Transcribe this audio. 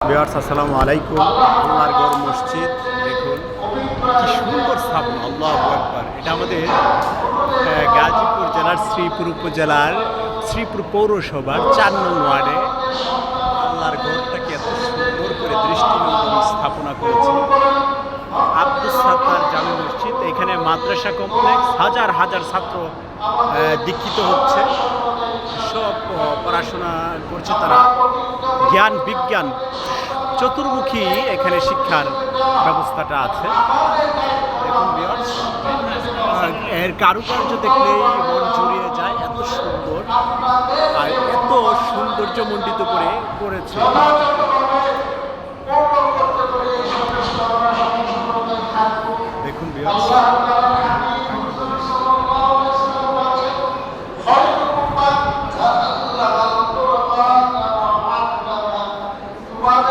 আসসালামু আলাইকুম। আল্লাহর মসজিদ, দেখুন, কি সুন্দর স্থাপনা আল্লাহ একবার এটা আমাদের গাজীপুর জেলার শ্রীপুর উপজেলার শ্রীপুর পৌরসভার চার নং ওয়ার্ডে আল্লাহর গড়টাকে এত সুন্দর করে দৃষ্টিনন্দন স্থাপনা করেছে। আব্দুল সাত্তার জামে মসজিদ, এখানে মাদ্রাসা কমপ্লেক্স, হাজার হাজার ছাত্র দীক্ষিত হচ্ছে। সব পড়াশোনা করছে তারা। জ্ঞান, বিজ্ঞান, চতুর্মুখী এখানে শিক্ষার ব্যবস্থাটা আছে। এর কারুকার্য দেখলেই মন জুড়িয়ে যায়, এত সুন্দর, আর এত সৌন্দর্যমণ্ডিত করে করেছে। দেখুন viewers,